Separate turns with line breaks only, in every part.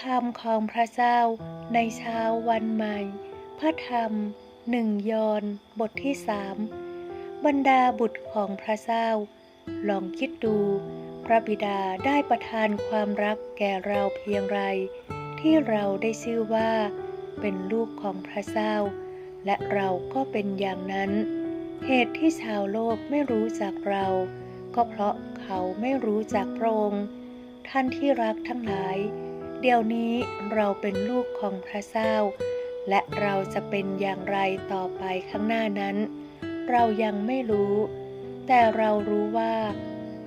คำของพระเจ้าในเช้าวันใหม่ พระธรรมหนึ่งยอนบทที่สามบรรดาบุตรของพระเจ้า ลองคิดดู พระบิดาได้ประทานความรักแก่เราเพียงไร ที่เราได้ชื่อว่า เป็นลูกของพระเจ้า และเราก็เป็นอย่างนั้น เหตุที่ชาวโลกไม่รู้จักเรา ก็เพราะเขาไม่รู้จักพระองค์ท่านที่รักทั้งหลาย เดี๋ยวนี้เราเป็นลูกของพระเจ้า และเราจะเป็นอย่างไรต่อไปข้างหน้านั้น เรายังไม่รู้ แต่เรารู้ว่า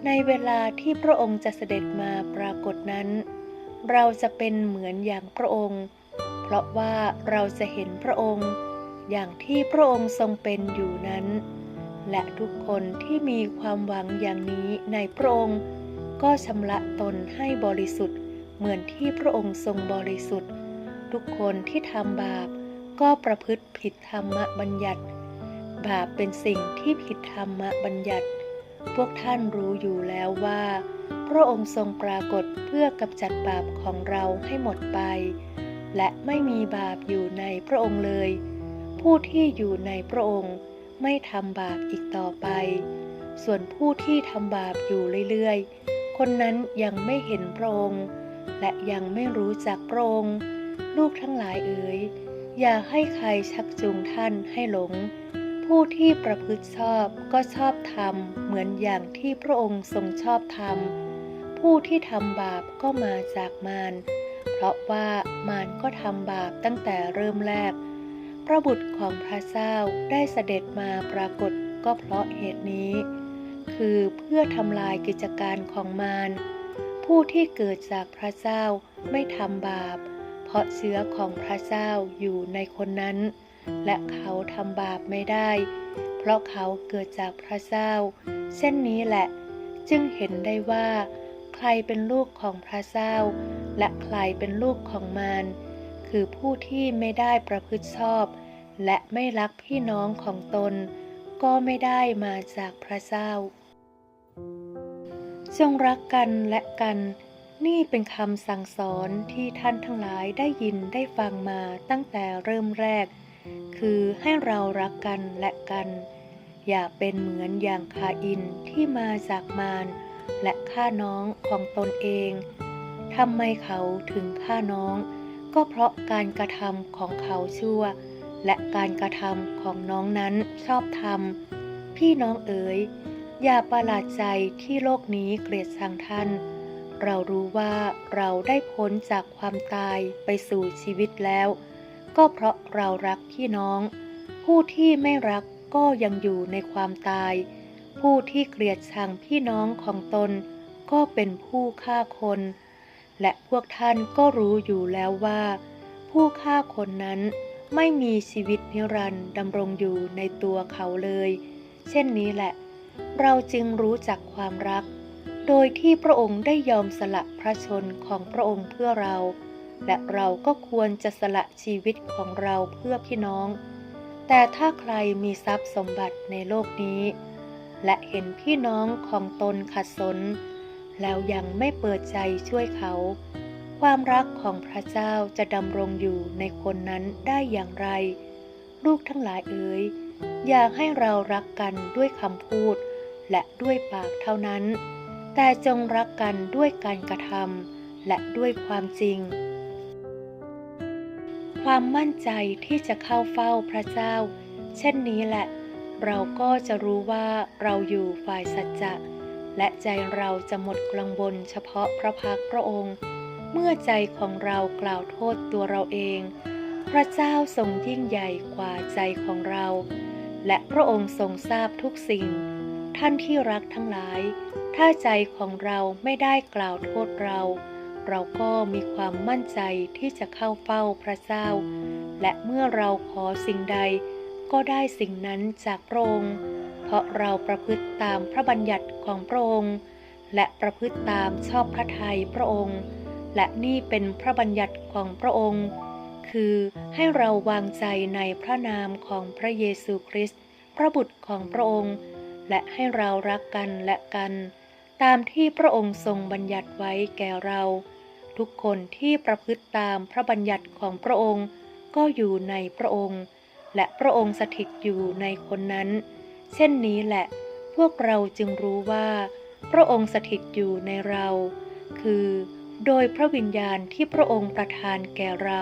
ในเวลาที่พระองค์จะเสด็จมาปรากฏนั้น เราจะเป็นเหมือนอย่างพระองค์ เพราะว่าเราจะเห็นพระองค์ อย่างที่พระองค์ทรงเป็นอยู่นั้น และทุกคนที่มีความหวังอย่างนี้ในพระองค์ ก็ชำระตนให้บริสุทธิ์ เหมือนที่พระองค์ทรงบริสุทธิ์ ทุกคนที่ทำบาปก็ประพฤติผิดธรรมบัญญัติ บาปเป็นสิ่งที่ผิดธรรมบัญญัติ พวกท่านรู้อยู่แล้วว่า พระองค์ทรงปรากฏเพื่อกำจัดบาปของเราให้หมดไป และไม่มีบาปอยู่ในพระองค์เลย ผู้ที่อยู่ในพระองค์ไม่ทำบาปอีกต่อไป ส่วนผู้ที่ทำบาปอยู่เรื่อยๆ คนนั้นยังไม่เห็นพระองค์ และยังไม่รู้จักพระองค์ ลูกทั้งหลายเอ๋ยอย่าให้ใครชักจูงท่านให้หลง ผู้ที่ประพฤติชอบก็ชอบธรรมเหมือนอย่างที่พระองค์ทรงชอบธรรมผู้ที่ทำบาปก็มาจากมารเพราะว่ามารก็ทำบาปตั้งแต่เริ่มแรก พระบุตรของพระเจ้าได้เสด็จมาปรากฏก็เพราะเหตุนี้ คือเพื่อทำลายกิจการของมาร ผู้ที่เกิดจากพระเจ้าไม่ทำบาป เพราะเชื้อของพระเจ้าอยู่ในคนนั้น และเขาทำบาปไม่ได้ เพราะเขาเกิดจากพระเจ้า เช่นนี้แหละ จึงเห็นได้ว่า ใครเป็นลูกของพระเจ้า และใครเป็นลูกของมารคือผู้ที่ไม่ได้ประพฤติชอบ และไม่รักพี่น้องของตน ก็ไม่ได้มาจากพระเจ้า จงรักกันและกันนี่เป็นคำสั่งสอนที่ท่านทั้งหลายได้ยินได้ฟังมาตั้งแต่เริ่มแรก คือให้เรารักกันและกัน อย่าเป็นเหมือนอย่างคาอินที่มาจากมารและฆ่าน้องของตนเองทำไมเขาถึงฆ่าน้อง ก็เพราะการกระทำของเขาชั่ว และการกระทำของน้องนั้นชอบธรรมพี่น้องเอ๋ย อย่าประหลาดใจที่โลกนี้เกลียดชังท่าน เรารู้ว่าเราได้พ้นจากความตายไปสู่ชีวิตแล้ว ก็เพราะเรารักพี่น้อง ผู้ที่ไม่รักก็ยังอยู่ในความตาย ผู้ที่เกลียดชังพี่น้องของตน ก็เป็นผู้ฆ่าคน และพวกท่านก็รู้อยู่แล้วว่า ผู้ฆ่าคนนั้นไม่มีชีวิตนิรันดร์ดำรงอยู่ในตัวเขาเลย เช่นนี้แหละ เราจึงรู้จักความรัก โดยที่พระองค์ได้ยอมสละพระชนของพระองค์เพื่อเรา และเราก็ควรจะสละชีวิตของเราเพื่อพี่น้อง แต่ถ้าใครมีทรัพย์สมบัติในโลกนี้ และเห็นพี่น้องของตนขัดสน แล้วยังไม่เปิดใจช่วยเขา ความรักของพระเจ้าจะดำรงอยู่ในคนนั้นได้อย่างไร ลูกทั้งหลายเอ๋ย อยากให้เรารักกันด้วยคำพูด และด้วยปากเท่านั้น แต่จงรักกันด้วยการกระทำและด้วยความจริง ความมั่นใจที่จะเข้าเฝ้าพระเจ้า เช่นนี้แหละ เราก็จะรู้ว่าเราอยู่ฝ่ายสัจจะ และใจเราจะหมดกังวลเฉพาะพระพักตร์พระองค์ เมื่อใจของเรากล่าวโทษตัวเราเอง พระเจ้าทรงยิ่งใหญ่กว่าใจของเรา และพระองค์ทรงทราบทุกสิ่ง ท่านที่รักทั้งหลาย ถ้าใจของเราไม่ได้กล่าวโทษเรา เราก็มีความมั่นใจที่จะเข้าเฝ้าพระเจ้า และเมื่อเราขอสิ่งใด ก็ได้สิ่งนั้นจากพระองค์เพราะเราประพฤติตามพระบัญญัติของพระองค์ และประพฤติตามชอบพระทัยพระองค์ และนี่เป็นพระบัญญัติของพระองค์ คือให้เราวางใจในพระนามของพระเยซูคริสต์พระบุตรของพระองค์ และให้เรารักกันและกัน ตามที่พระองค์ทรงบัญญัติไว้แก่เรา ทุกคนที่ประพฤติตามพระบัญญัติของพระองค์ ก็อยู่ในพระองค์ และพระองค์สถิตอยู่ในคนนั้น เช่นนี้แหละ พวกเราจึงรู้ว่า พระองค์สถิตอยู่ในเรา คือโดยพระวิญญาณที่พระองค์ประทานแก่เรา